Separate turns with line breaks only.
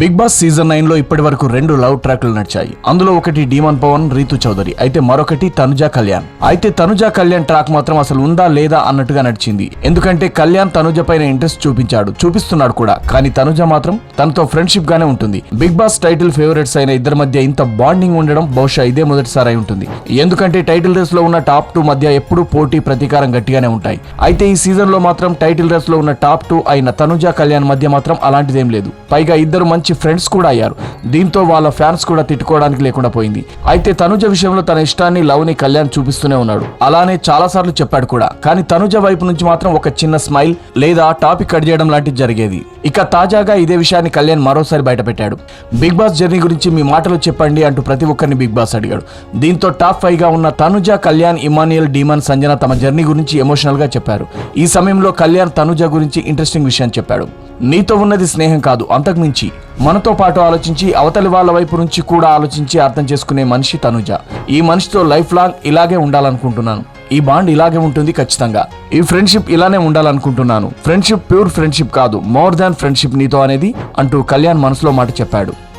Big boss season నైన్లో ఇప్పటి వరకు రెండు లవ్ ట్రాక్లు నడిచాయి. అందులో ఒకటి డీమన్ పవన్ రీతు చౌదరి. అయితే మరొకటి తనుజా కళ్యాణ్. అయితే తనుజా కళ్యాణ్ ట్రాక్ మాత్రం అసలు ఉందా లేదా అన్నట్టుగా నడిచింది. ఎందుకంటే కళ్యాణ్ తనుజ పైన ఇంట్రెస్ట్ చూపించాడు చూపిస్తున్నాడు కూడా. కానీ తనుజ మాత్రం తనతో ఫ్రెండ్షిప్ గానే ఉంటుంది. బిగ్ బాస్ టైటిల్ ఫేవరెట్స్ అయిన ఇద్దరి మధ్య ఇంత బాండింగ్ ఉండడం బహుశా ఇదే మొదటిసారి అయి ఉంటుంది. ఎందుకంటే టైటిల్ రేస్లో ఉన్న టాప్ టూ మధ్య ఎప్పుడూ పోటీ ప్రతీకారం గట్టిగానే ఉంటాయి. అయితే ఈ సీజన్లో మాత్రం టైటిల్ రేస్లో ఉన్న టాప్ టూ అయిన తనుజ కళ్యాణ్ మధ్య మాత్రం అలాంటిదేం లేదు. పైగా ఇద్దరు మంచి మంచి ఫ్రెండ్స్ కూడా అయ్యారు. దీంతో వాళ్ళ ఫ్యాన్స్ కూడా తిట్టుకోవడానికి లేకుండా పోయింది. అయితే తనుజ విషయంలో తన ఇష్టాన్ని లవ్ని కళ్యాణ్ చూపిస్తూనే ఉన్నాడు. అలానే చాలా సార్లు చెప్పాడు కూడా. కానీ తనుజ వైపు నుంచి మాత్రం ఒక చిన్న స్మైల్ లేదా టాపిక్ కట్ చేయడం లాంటిది జరిగేది. ఇక తాజాగా ఇదే విషయాన్ని కళ్యాణ్ మరోసారి బయటపెట్టాడు. బిగ్ బాస్ జర్నీ గురించి మీ మాటలు చెప్పండి అంటూ ప్రతి ఒక్కరిని బిగ్ బాస్ అడిగాడు. దీంతో టాప్ ఫైవ్గా ఉన్న తనుజ కళ్యాణ్ ఇమానియల్ డీమన్ సంజన తమ జర్నీ గురించి ఎమోషనల్గా చెప్పారు. ఈ సమయంలో కళ్యాణ్ తనుజ గురించి ఇంట్రెస్టింగ్ విషయం చెప్పాడు. నీతో ఉన్నది స్నేహం కాదు అంతకుమించి. మనతో పాటు ఆలోచించి అవతలి వాళ్ళ వైపు నుంచి కూడా ఆలోచించి అర్థం చేసుకునే మనిషి తనుజ. ఈ మనిషితో లైఫ్ లాంగ్ ఇలాగే ఉండాలనుకుంటున్నాను. ఈ బాండ్ ఇలాగే ఉంటుంది ఖచ్చితంగా. ఈ ఫ్రెండ్షిప్ ఇలానే ఉండాలనుకుంటున్నాను. ఫ్రెండ్షిప్ ప్యూర్ ఫ్రెండ్షిప్ కాదు మోర్ దాన్ ఫ్రెండ్షిప్ నీతో అనేది అంటూ కళ్యాణ్ మనసులో మాట చెప్పాడు.